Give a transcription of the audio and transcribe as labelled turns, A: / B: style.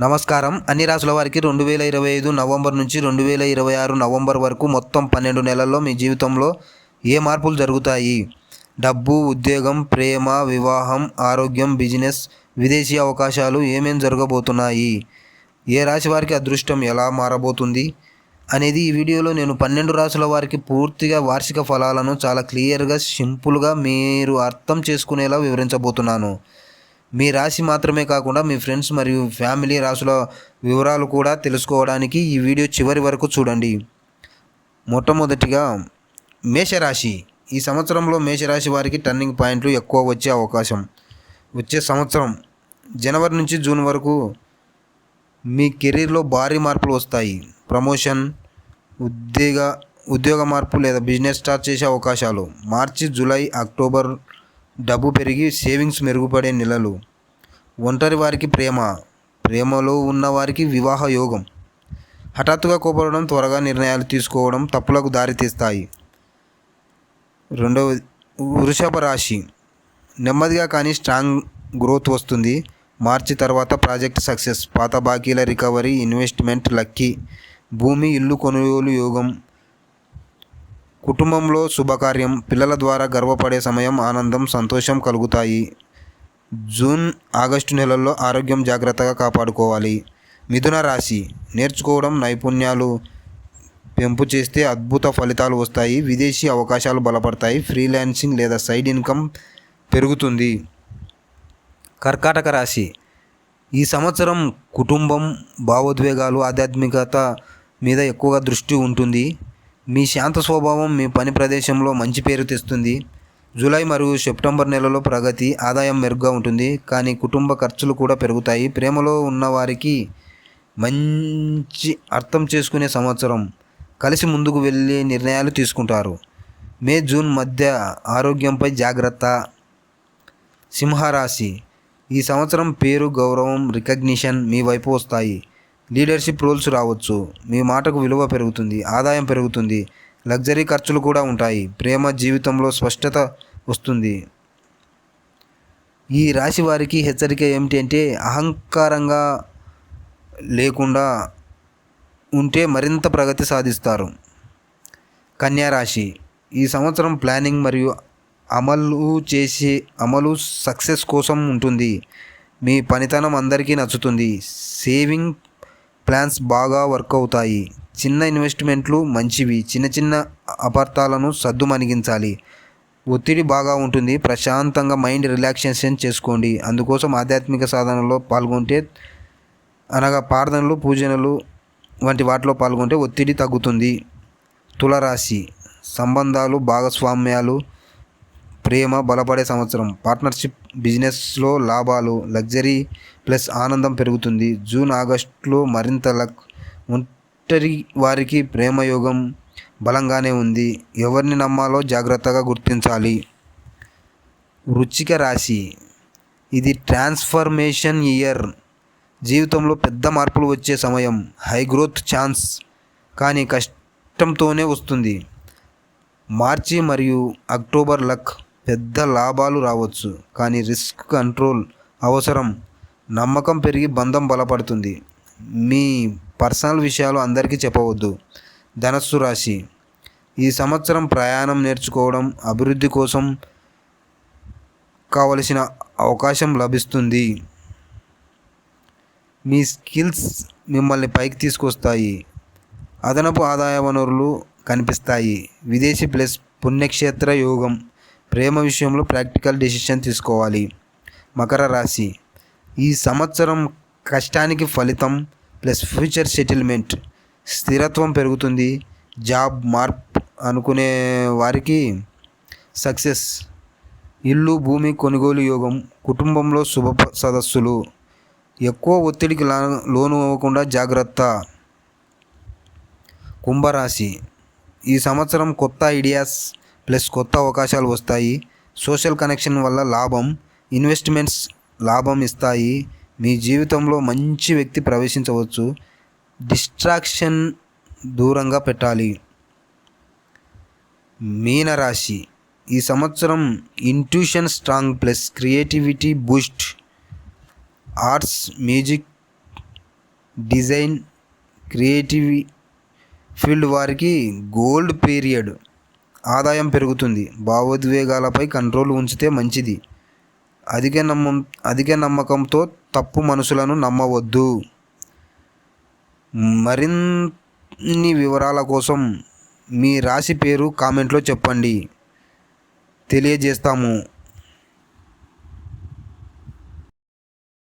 A: నమస్కారం. అన్ని రాసుల వారికి రెండు వేల ఇరవై ఐదు నవంబర్ నుంచి రెండు వేల ఇరవై ఆరు నవంబర్ వరకు మొత్తం పన్నెండు నెలల్లో మీ జీవితంలో ఏ మార్పులు జరుగుతాయి? డబ్బు ఉద్యోగం ప్రేమ వివాహం ఆరోగ్యం బిజినెస్ విదేశీ అవకాశాలు ఏమేం జరగబోతున్నాయి? ఏ రాశి వారికి అదృష్టం ఎలా మారబోతుంది? అనేది ఈ వీడియోలో నేను పన్నెండు రాసుల వారికి పూర్తిగా వార్షిక ఫలాలను చాలా క్లియర్గా సింపుల్గా మీరు అర్థం చేసుకునేలా వివరించబోతున్నాను. మీ రాశి మాత్రమే కాకుండా మీ ఫ్రెండ్స్ మరియు ఫ్యామిలీ రాశుల వివరాలు కూడా తెలుసుకోవడానికి ఈ వీడియో చివరి వరకు చూడండి. మొట్టమొదటిగా మేషరాశి. ఈ సంవత్సరంలో మేషరాశి వారికి టర్నింగ్ పాయింట్లు ఎక్కువ వచ్చే అవకాశం. వచ్చే సంవత్సరం జనవరి నుంచి జూన్ వరకు మీ కెరీర్లో భారీ మార్పులు వస్తాయి. ప్రమోషన్ ఉద్యోగ ఉద్యోగ మార్పు లేదా బిజినెస్ స్టార్ట్ చేసే అవకాశాలు మార్చి జూలై అక్టోబర్ డబ్బు పెరిగి సేవింగ్స్ మెరుగుపడే నెలలు. ఒంటరి వారికి ప్రేమ ప్రేమలో ఉన్నవారికి వివాహ యోగం. హఠాత్తుగా కోపడడం త్వరగా నిర్ణయాలు తీసుకోవడం తప్పులకు దారితీస్తాయి రెండవ వృషభ రాశి. నెమ్మదిగా కానీ స్ట్రాంగ్ గ్రోత్ వస్తుంది. మార్చి తర్వాత ప్రాజెక్ట్ సక్సెస్. పాత బాకీల రికవరీ ఇన్వెస్ట్మెంట్ లక్కీ. భూమి ఇల్లు కొనుగోలు యోగం. కుటుంబంలో శుభకార్యం పిల్లల ద్వారా గర్వపడే సమయం ఆనందం సంతోషం కలుగుతాయి. జూన్ ఆగస్టు నెలల్లో ఆరోగ్యం జాగ్రత్తగా కాపాడుకోవాలి. మిథున రాశి నేర్చుకోవడం నైపుణ్యాలు పెంపు చేస్తే అద్భుత ఫలితాలు వస్తాయి. విదేశీ అవకాశాలు బలపడతాయి. ఫ్రీలాన్సింగ్ లేదా సైడ్ ఇన్కమ్ పెరుగుతుంది. కర్కాటక రాశి ఈ సంవత్సరం కుటుంబం భావోద్వేగాలు ఆధ్యాత్మికత మీద ఎక్కువగా దృష్టి ఉంటుంది. మీ శాంత స్వభావం మీ పని ప్రదేశంలో మంచి పేరు తెస్తుంది. జూలై మరియు సెప్టెంబర్ నెలలో ప్రగతి ఆదాయం మెరుగ్గా ఉంటుంది. కానీ కుటుంబ ఖర్చులు కూడా పెరుగుతాయి. ప్రేమలో ఉన్నవారికి మంచి అర్థం చేసుకునే సంవత్సరం. కలిసి ముందుకు వెళ్ళే నిర్ణయాలు తీసుకుంటారు. మే జూన్ మధ్య ఆరోగ్యంపై జాగ్రత్త. సింహరాశి. ఈ సంవత్సరం పేరు గౌరవం రికగ్నిషన్ మీ వైపు వస్తాయి. లీడర్షిప్ రోల్స్ రావచ్చు. మీ మాటకు విలువ పెరుగుతుంది ఆదాయం పెరుగుతుంది లగ్జరీ ఖర్చులు కూడా ఉంటాయి. ప్రేమ జీవితంలో స్పష్టత వస్తుంది. ఈ రాశి వారికి హెచ్చరిక ఏమిటి అంటే అహంకారంగా లేకుండా ఉంటే మరింత ప్రగతి సాధిస్తారు. కన్యా రాశి ఈ సంవత్సరం ప్లానింగ్ మరియు అమలు చేసే అమలు సక్సెస్ కోసం ఉంటుంది. మీ పనితనం అందరికీ నచ్చుతుంది. సేవింగ్ ప్లాన్స్ బాగా వర్క్ అవుతాయి. చిన్న ఇన్వెస్ట్మెంట్లు మంచివి. చిన్న చిన్న అపార్థాలను సద్దుమణిగించాలి. ఒత్తిడి బాగా ఉంటుంది. ప్రశాంతంగా మైండ్ రిలాక్సేషన్ చేసుకోండి. అందుకోసం ఆధ్యాత్మిక సాధనలో పాల్గొంటే అనగా ప్రార్థనలు పూజనలు వంటి వాటిలో పాల్గొంటే ఒత్తిడి తగ్గుతుంది. తులరాశి సంబంధాలు భాగస్వామ్యాలు ప్రేమ బలపడే సంవత్సరం. పార్ట్నర్షిప్ బిజినెస్లో లాభాలు లగ్జరీ ప్లస్ ఆనందం పెరుగుతుంది. జూన్ ఆగస్టులో మరింత లక్ ఒంటరి వారికి ప్రేమయోగం బలంగానే ఉంది. ఎవరిని నమ్మాలో జాగ్రత్తగా గుర్తించాలి. వృచ్చిక రాశి. ఇది ట్రాన్స్ఫర్మేషన్ ఇయర్. జీవితంలో పెద్ద మార్పులు వచ్చే సమయం. High growth chance. కానీ కష్టంతోనే వస్తుంది. మార్చి మరియు అక్టోబర్ లక్ పెద్ద లాభాలు రావచ్చు కానీ రిస్క్ కంట్రోల్ అవసరం. నమ్మకం పెరిగి బంధం బలపడుతుంది. మీ పర్సనల్ విషయాలు అందరికీ చెప్పవద్దు. ధనస్సు రాశి. ఈ సంవత్సరం ప్రయాణం నేర్చుకోవడం అభివృద్ధి కోసం కావలసిన అవకాశం లభిస్తుంది. మీ స్కిల్స్ మిమ్మల్ని పైకి తీసుకొస్తాయి. అదనపు ఆదాయ వనరులు కనిపిస్తాయి. విదేశీ ప్లస్ పుణ్యక్షేత్ర యోగం. ప్రేమ విషయంలో ప్రాక్టికల్ డెసిషన్ తీసుకోవాలి. మకర రాశి. ఈ సంవత్సరం కష్టానికి ఫలితం ప్లస్ ఫ్యూచర్ సెటిల్మెంట్. స్థిరత్వం పెరుగుతుంది. జాబ్ మార్ప్ అనుకునే వారికి సక్సెస్. ఇల్లు భూమి కొనుగోలు యోగం కుటుంబంలో శుభ సదస్సులు. ఎక్కువ ఒత్తిడికి లా లోను అవ్వకుండా జాగ్రత్త. కుంభరాశి. ఈ సంవత్సరం కొత్త ఐడియాస్ ప్లస్ కొత్త అవకాశాలు వస్తాయి. సోషల్ కనెక్షన్ వల్ల లాభం ఇన్వెస్ట్మెంట్స్ లాభం ఇస్తాయి. మీ జీవితంలో మంచి వ్యక్తి ప్రవేశించవచ్చు. డిస్ట్రాక్షన్ దూరంగా పెట్టాలి. మీనరాశి. ఈ సంవత్సరం intuition strong plus creativity boost arts music design creative field వారికి గోల్డ్ పీరియడ్ ఆదాయం పెరుగుతుంది. భావోద్వేగాలపై కంట్రోల్ ఉంచితే మంచిది. అధిక నమ్మం అధిక నమ్మకంతో తప్పు మనుషులను నమ్మవద్దు. మరిన్ని వివరాల కోసం మీ రాశి పేరు కామెంట్లో చెప్పండి. తెలియజేస్తాము.